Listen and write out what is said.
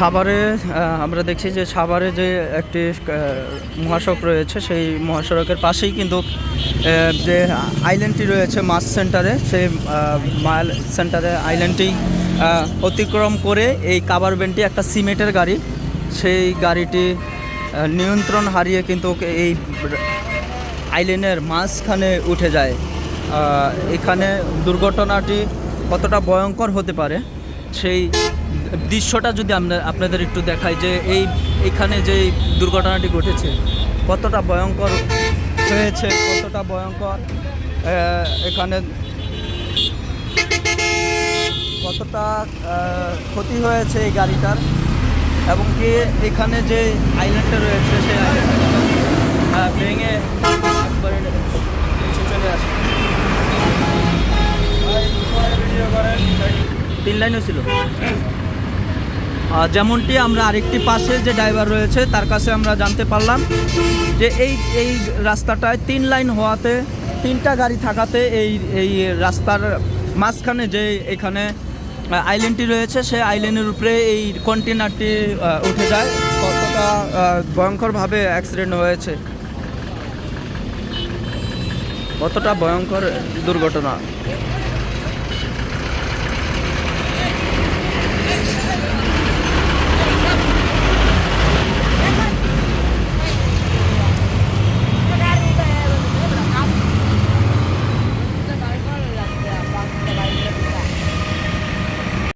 সাভারে আমরা দেখছি যে সাভারে যে একটি মহাসড়ক রয়েছে, সেই মহাসড়কের পাশেই কিন্তু যে আইল্যান্ডটি রয়েছে মাছ সেন্টারে সেই মাইল সেন্টারে আইল্যান্ডটি অতিক্রম করে এই কাবার ভ্যানটি একটা সিমেন্টের গাড়ি, সেই গাড়িটি নিয়ন্ত্রণ হারিয়ে কিন্তু এই আইল্যান্ডের মাঝখানে উঠে যায়। এখানে দুর্ঘটনাটি কতটা ভয়ঙ্কর হতে পারে, সেই দৃশ্যটা যদি আমরা আপনাদের একটু দেখাই যে এই, এখানে যে দুর্ঘটনাটি ঘটেছে, কতটা ভয়ঙ্কর হয়েছে, কতটা ভয়ঙ্কর এখানে কতটা ক্ষতি হয়েছে এই গাড়িটার এবং কি এখানে যে আইল্যান্ডটা রয়েছে সেই আইল্যান্ডটা ভেঙে চলে আসে। তিন যেমনটি আমরা আরেকটি পাশে যে ড্রাইভার রয়েছে, তার কাছে আমরা জানতে পারলাম যে এই এই রাস্তাটায় তিন লাইন হওয়াতে, তিনটা গাড়ি থাকাতে এই এই রাস্তার মাঝখানে যে এখানে আইল্যান্ডটি রয়েছে সেই আইল্যান্ডের উপরে এই কন্টেনারটি উঠে যায়। কতটা ভয়ঙ্করভাবে অ্যাক্সিডেন্ট হয়েছে? কতটা ভয়ঙ্কর দুর্ঘটনা?